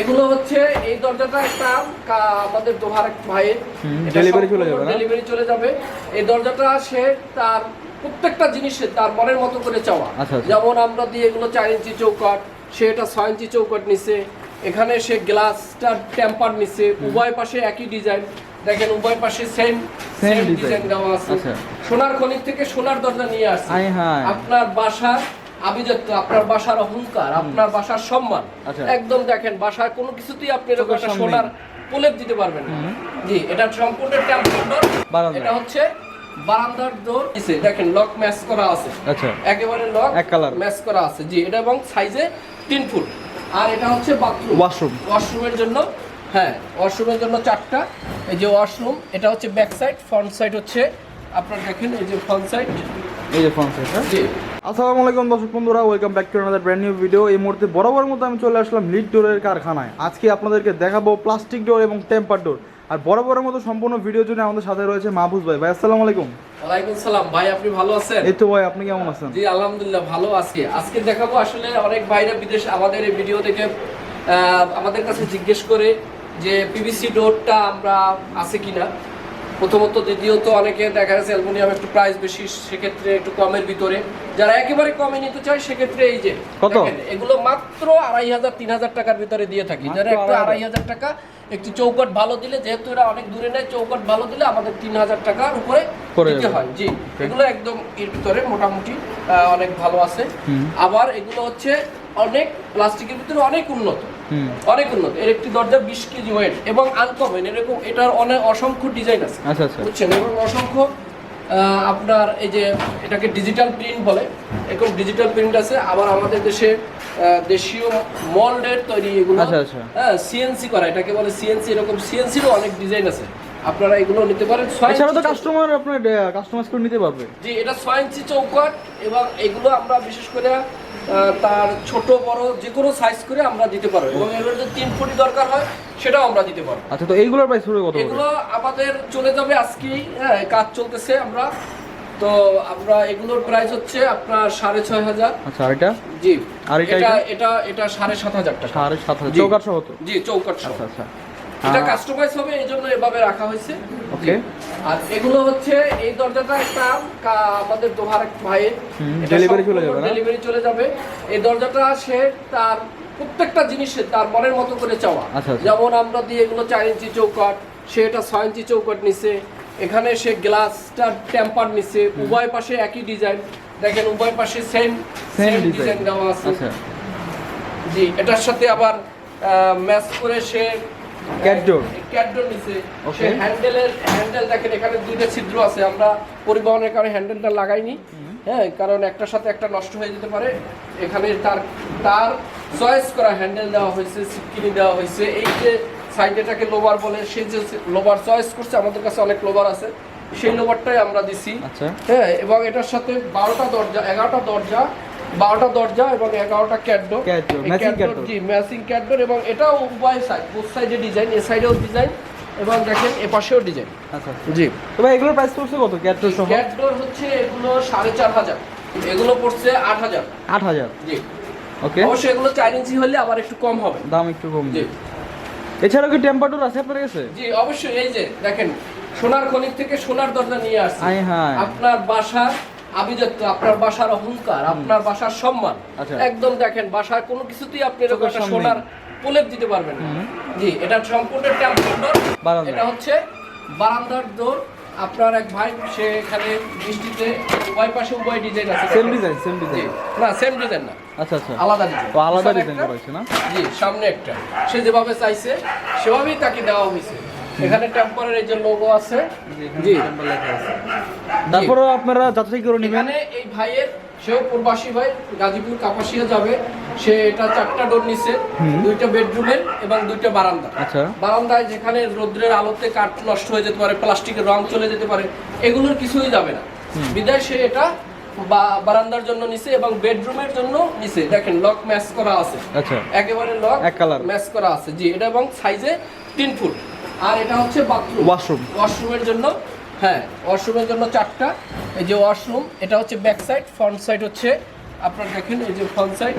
এগুলো হচ্ছে এই দরজাটা একটা আমাদের দোহার এক এটা delivery চলে যাবে ডেলিভারি চলে যাবে। এই দরজাটা সে তার প্রত্যেকটা জিনিসে তার মনের মতো করে চাওয়া। আচ্ছা, আচ্ছা। যেমন আমরা দিয়ে এগুলো চার ইঞ্চি চৌকাট সে এটা ছয় ইঞ্চি চৌকাট নিছে। এখানে সে গ্লাসটা টেম্পার নিছে। উভয় পাশে একই ডিজাইন দেখেন উভয় পাশে সেম সেম ডিজাইন দেওয়া আছে। আচ্ছা। সোনার খনিক থেকে সোনার দরজা নিয়ে আসছে। আপনার বাসার আভিজাত্য আপনার বাসার অহংকার আপনার বাসার সম্মান। আচ্ছা। একদম দেখেন বাসার কোনো কিছুতেই আপনি এরকম একটা সোনার প্রলেপ দিতে পারবেন না। জি এটা সম্পূর্ণ ডোর এটা হচ্ছে বারান্দার ডোর নিচে। দেখেন লক ম্যাচ করা আছে। আচ্ছা। একেবারে লক এক colour। ম্যাচ করা আছে। জি এটা এবং সাইজে তিন ফুট। আর এটা হচ্ছে বাথরুম। ওয়াশরুম। ওয়াশরুমের জন্য হ্যাঁ ওয়াশরুমের জন্য চারটা। এই যে ওয়াশরুম এটা হচ্ছে ব্যাক সাইড ফ্রন্ট সাইড হচ্ছে আপনার দেখেন এই যে ফ্রন্ট সাইড। এই যে ফ্রন্ট সাইড জি। আসসালামু আলাইকুম দর্শক বন্ধুরা welcome back to another brand new video এই মুহূর্তে বরাবর মতো আমি চলে আসলাম লিড ডোরের কারখানায়। আজকে আপনাদেরকে দেখাবো প্লাস্টিক ডোর এবং টেম্পার ডোর আর বরাবরের মতো সম্পূর্ণ ভিডিও জন্য আমাদের সাথে রয়েছে মাহফুজ ভাই। ভাই আসসালামু আলাইকুম। ওয়ালাইকুম সালাম। ভাই আপনি ভালো আছেন? এই তো ভাই আপনি কেমন আছেন? জি আলহামদুলিল্লাহ ভালো আছি। আজকে দেখাবো আসলে অনেক বাইরে বিদেশ আমাদের এই ভিডিও দেখে আমাদের কাছে জিজ্ঞেস করে যে পিভিসি ডোরটা আমরা আছে কিনা। প্রথমত দ্বিতীয়ত অনেকে দেখা যাচ্ছে অ্যালুমিনিয়াম একটু প্রাইস বেশি সেক্ষেত্রে একটু কমের ভিতরে। যারা একেবারে কমে নিতে চায় সেক্ষেত্রে এই যে কত? এগুলো মাত্র আড়াই হাজার তিন হাজার টাকার ভিতরে দিয়ে থাকি। যারা একটা আড়াই হাজার। টাকা একটু চৌকট ভালো দিলে যেহেতু এরা অনেক দূরে নেয় চৌকট ভালো দিলে আমাদের তিন হাজার টাকার উপরে দিতে হয়। জি এগুলো একদম এর ভিতরে মোটামুটি আহ, অনেক ভালো আছে। আবার এগুলো হচ্ছে অনেক প্লাস্টিকের ভিতরে অনেক উন্নত। অনেক উন্নত। এর একটি দরজা বিশ কেজি ওয়েট এবং আনকমন এরকম এটার অনেক অসংখ্য ডিজাইন আছে। আচ্ছা আচ্ছা। বুঝছেন? এবং অসংখ্য আপনার এই যে এটাকে ডিজিটাল প্রিন্ট বলে এরকম ডিজিটাল প্রিন্ট আছে। আবার আমাদের দেশে দেশীয় মল্ডের তৈরি এগুলো আচ্ছা, আচ্ছা। হ্যাঁ সিএনসি করা। এটাকে বলে সিএনসি এরকম সিএনসিরও অনেক ডিজাইন আছে। আপনারা এগুলো নিতে পারেন। এছাড়া তো কাস্টমার আপনার কাস্টমাইজ করে নিতে পারবে। জি এটা ছয় ইঞ্চি চৌকাট এবং এগুলো আমরা বিশেষ করে তার ছোট বড় যে কোনো সাইজ করে আমরা দিতে পারব। এবং এগুলো যদি তিন ফুটি দরকার হয় সেটাও আমরা দিতে পারব। আচ্ছা তো এইগুলোর প্রাইস পড়বে কত এগুলো আমাদের চলে যাবে আজকেই হ্যাঁ কাজ চলতেছে আমরা। তো আমরা এগুলোর প্রাইস হচ্ছে আপনার সাড়ে ছয় হাজার। আচ্ছা এটা? জি। আর এটা- এটা এটা? সাড়ে সাত হাজার টাকা। সাড়ে সাত হাজার। জি। চৌকার সহ তো? জি চৌকাট সহ। আচ্ছা আচ্ছা। এটা কাস্টমাইজ হবে এই জন্য এভাবে রাখা হয়েছে। Okay. আর এগুলো হচ্ছে এই দরজাটা একটা আমাদের দোহার এক ভাইয়ের। delivery চলে যাবে ডেলিভারি চলে যাবে। এই দরজাটা সে তার প্রত্যেকটা জিনিসে তার মনের মতো করে চাওয়া। আচ্ছা, আচ্ছা। যেমন আমরা দিয়ে এগুলো চার ইঞ্চি চৌকাট সে এটা ছয় ইঞ্চি চৌকাট নিছে। এখানে সে গ্লাসটা টেম্পার নিছে। উভয় পাশে একই ডিজাইন দেখেন উভয় পাশে সেম সেম ডিজাইন দেওয়া আছে। আচ্ছা। জি এটার সাথে আবার ম্যাচ করে সে হ্যান্ডেলের হ্যান্ডেল দেখেন এখানে দুইটা ছিদ্র আছে। আমরা পরিবহনের কারণে হ্যান্ডেলটা লাগাইনি। হ্যাঁ কারণ একটার সাথে একটা নষ্ট হয়ে যেতে পারে। এখানে তার তার চয়েস করা হ্যান্ডেল দেওয়া হয়েছে সিটকিনি দেওয়া হয়েছে। এই যে সাইডেটাকে লোবার বলে সে যে লোবার চয়েস করছে আমাদের কাছে অনেক লোবার আছে। সেই লোবারটাই আমরা দিছি। আচ্ছা। হ্যাঁ এবং এটার সাথে বারোটা দরজা এগারোটা দরজা বারোটা দরজা এবং এগারোটা door। জি ম্যাচিং ক্যাডডোর এবং এটাও উভয় সাইড বোথ সাইডে ডিজাইন এ সাইডেও ডিজাইন এবং দেখেন এ পাশেও ডিজাইন আচ্ছা জি। তো ভাই এগুলোর প্রাইস পড়ছে কত? ক্যাটর সহ? ক্যাডডোর হচ্ছে এগুলো সাড়ে চার হাজার। এগুলো পড়ছে আট হাজার। আট হাজার? জি। ওকে। অবশ্যই এগুলো চার ইঞ্চি হলে আবার একটু কম হবে। দাম একটু কম জি। এছাড়াও কি টেম্পার ডোর আছে আপনার কাছে? জি অবশ্যই এই যে দেখেন সোনার খনিক থেকে সোনার দরজা নিয়ে আসছে। আপনার বাসার আভিজাত্য আপনার বাসার অহংকার আপনার বাসার সম্মান। আচ্ছা। একদম দেখেন বাসার কোনো কিছুতেই আপনি এরকম একটা সোনার প্রলেপ দিতে পারবেন না। জি এটা সম্পূর্ণ টেম্পল ডোর এটা হচ্ছে বারান্দার ডোর আপনার এক ভাই সে এখানে বৃষ্টিতে উভয় পাশে উভয় ডিজাইন আছে। সেম ডিজাইন সেম ডিজাইন না সেম ডিজাইন না। আচ্ছা আচ্ছা। আলাদা ডিজাইন আলাদা ডিজাইন করা হয়েছে না? জি সামনে একটা। সে যেভাবে চাইছে সেভাবেই তাকে দেওয়া হয়েছে এখানে টেম্পারের যে লোগো আছে জি তারপরেও আপনারা যাচাই করে নেবেন। এই ভাইয়ের সেও প্রবাসী ভাই গাজীপুর কাপাসিয়া যাবে। সে এটা চারটা ডোর নিছে দুইটা বেডরুমের এবং দুইটা বারান্দা। আচ্ছা। বারান্দায় যেখানে রোদ্রের আলোতে কাঠ নষ্ট হয়ে যেতে পারে প্লাস্টিকের রং চলে যেতে পারে এগুলোর কিছুই যাবে না। বিদায় সে এটা বা- বারান্দার জন্য নিছে এবং বেডরুমের জন্য নিছে। দেখেন লক ম্যাচ করা আছে। আচ্ছা। একেবারে লক এক colour। ম্যাচ করা আছে। জি এটা এবং সাইজে তিন ফুট। আর এটা হচ্ছে বাথরুম ওয়াশরুম ওয়াশরুমের জন্য হ্যাঁ ওয়াশরুমের জন্য চারটা। এই যে ওয়াশরুম এটা হচ্ছে ব্যাক সাইড ফ্রন্ট সাইড হচ্ছে আপনার দেখেন এই যে ফ্রন্ট সাইড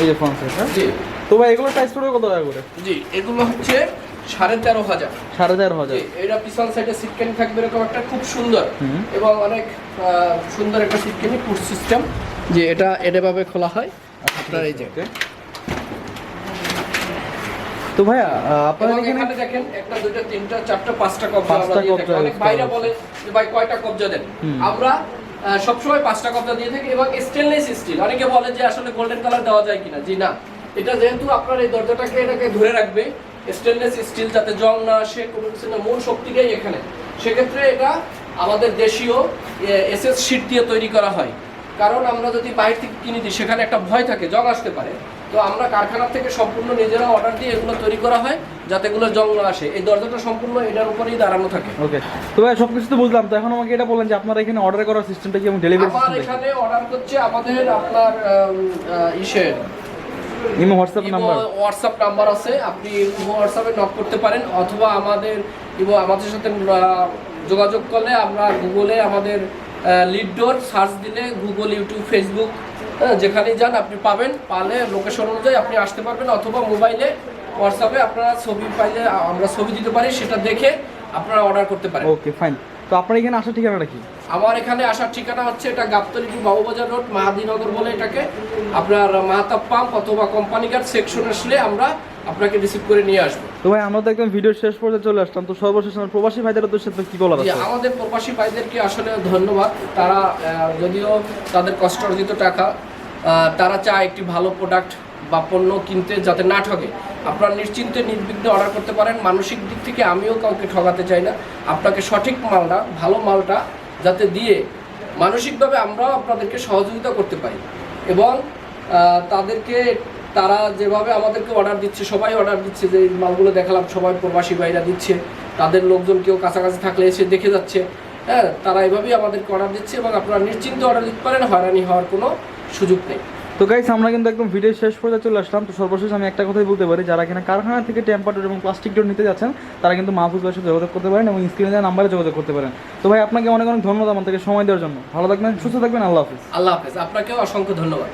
এই যে ফ্রন্ট সাইড হ্যাঁ? জি। তো ভাই এগুলো প্রাইস পড়বে কত টাকা করে? জি এগুলো হচ্ছে সাড়ে তেরো হাজার। সাড়ে তেরো হাজার। জি, এটা পিছন সাইডে সিটকেন থাকবে এরকম একটা খুব সুন্দর এবং অনেক সুন্দর একটা সিটকেনি পুশ সিস্টেম যে এটা এভাবে খোলা হয়। আপনার এই যে. তো ভাইয়া আহ, আপনাদের এখানে দেখেন একটা দুইটা তিনটা চারটা পাঁচটা কবজা পাঁচটা আমরা দিয়ে কবজা থাকি। অনেক ভাইরা বলে যে ভাই কয়টা কবজা দেন? আমরা সবসময় পাঁচটা কবজা দিয়ে থাকি এবং স্টেনলেস স্টিল অনেকে বলে যে আসলে গোল্ডেন কালার দেওয়া যায় কিনা? জি না। এটা যেহেতু আপনার এই দরজাটাকে এটাকে ধরে রাখবে স্টেনলেস স্টিল যাতে জং না আসে কোনো কিছু না মূল শক্তিটাই এখানে। সেক্ষেত্রে এটা আমাদের দেশীয় এসএস শিট দিয়ে তৈরি করা হয়। কারণ আমরা যদি বাইরে থেকে কিনে দিই সেখানে একটা ভয় থাকে জং আসতে পারে। তো আমরা কারখানা থেকে সম্পূর্ণ নিজেরা অর্ডার দিয়ে এগুলো তৈরি করা হয় যাতে এগুলো জং না আসে। এই দরজাটা সম্পূর্ণ এটার উপরেই দাঁড়ানো থাকে। ওকে তো ভাই সব কিছু তো বুঝলাম। তো এখন আমাকে এটা বলেন যে আপনারা এখানে অর্ডার করার সিস্টেমটা কি এবং ডেলিভারি আমার এখানে অর্ডার করছে আমাদের আপনার ইসের imo WhatsApp number WhatsApp number আছে। আপনি ইমো হোয়াটসঅ্যাপে নক করতে পারেন অথবা আমাদের ইমো আমাদের সাথে যোগাযোগ করলে আমরা গুগলে আমাদের লিড ডোর সার্চ দিলে গুগল ইউটিউব ফেসবুক যেখানেই যান আপনি পাবেন। পালে লোকেশন অনুযায়ী আপনি আসতে পারবেন অথবা মোবাইলে হোয়াটসঅ্যাপে আপনারা ছবি পাইলে আমরা ছবি দিতে পারি সেটা দেখে আপনারা অর্ডার করতে পারেন। ওকে ফাইন তো আপনার এখানে আসার ঠিকানাটা কি? আমার এখানে আসার ঠিকানা হচ্ছে এটা গাবতলি টু বাবুবাজার রোড মাহাদিনগর বলে এটাকে। আপনার মাহাতাপ পাম্প অথবা কোম্পানি গার্ড সেকশন আসলে আমরা আপনাকে রিসিভ করে নিয়ে আসব। তো ভাই আমরা তো একদম ভিডিও শেষ পর্যায়ে চলে আসলাম তো সর্বশেষ আমার প্রবাসী ভাইদের উদ্দেশ্যে তো কি বলার আছে? আমাদের প্রবাসী ভাইদেরকে আসলে ধন্যবাদ। তারা যদিও তাদের কষ্ট অর্জিত টাকা তারা চায় একটি ভালো প্রোডাক্ট বা পণ্য কিনতে যাতে না ঠকে আপনারা নিশ্চিন্তে নির্বিঘ্নে অর্ডার করতে পারেন। মানসিক দিক থেকে আমিও কাউকে ঠকাতে চাই না। আপনাকে সঠিক মালটা ভালো মালটা যাতে দিয়ে মানসিকভাবে আমরাও আপনাদেরকে সহযোগিতা করতে পারি। এবং তাদেরকে তারা যেভাবে আমাদেরকে অর্ডার দিচ্ছে সবাই অর্ডার দিচ্ছে যে মালগুলো দেখালাম সবাই প্রবাসী ভাইরা দিচ্ছে তাদের লোকজন কেউ কাছাকাছি থাকলে এসে দেখে যাচ্ছে। হ্যাঁ তারা এভাবেই আমাদেরকে অর্ডার দিচ্ছে এবং আপনারা নিশ্চিন্তে অর্ডার দিতে পারেন হয়রানি হওয়ার কোনো সুযোগ নেই। তো গাইস আমরা কিন্তু একদম ভিডিও শেষ পর্যায়ে চলে আসলাম। তো সর্বশেষ আমি একটা কথাই বলতে পারি যারা কিনা কারখানা থেকে টেম্পার ডোর এবং প্লাস্টিক ডোর নিতে যাচ্ছেন তারা কিন্তু মাহফুজ ভাইয়ের সাথে যোগাযোগ করতে পারেন এবং স্ক্রিনে দেওয়া নাম্বারে যোগাযোগ করতে পারেন। তো ভাই আপনাকে অনেক অনেক ধন্যবাদ আমার থেকে সময় দেওয়ার জন্য। ভালো থাকবেন সুস্থ থাকবেন আল্লাহ হাফিজ। আল্লাহ হাফেজ। আপনাকেও অসংখ্য ধন্যবাদ।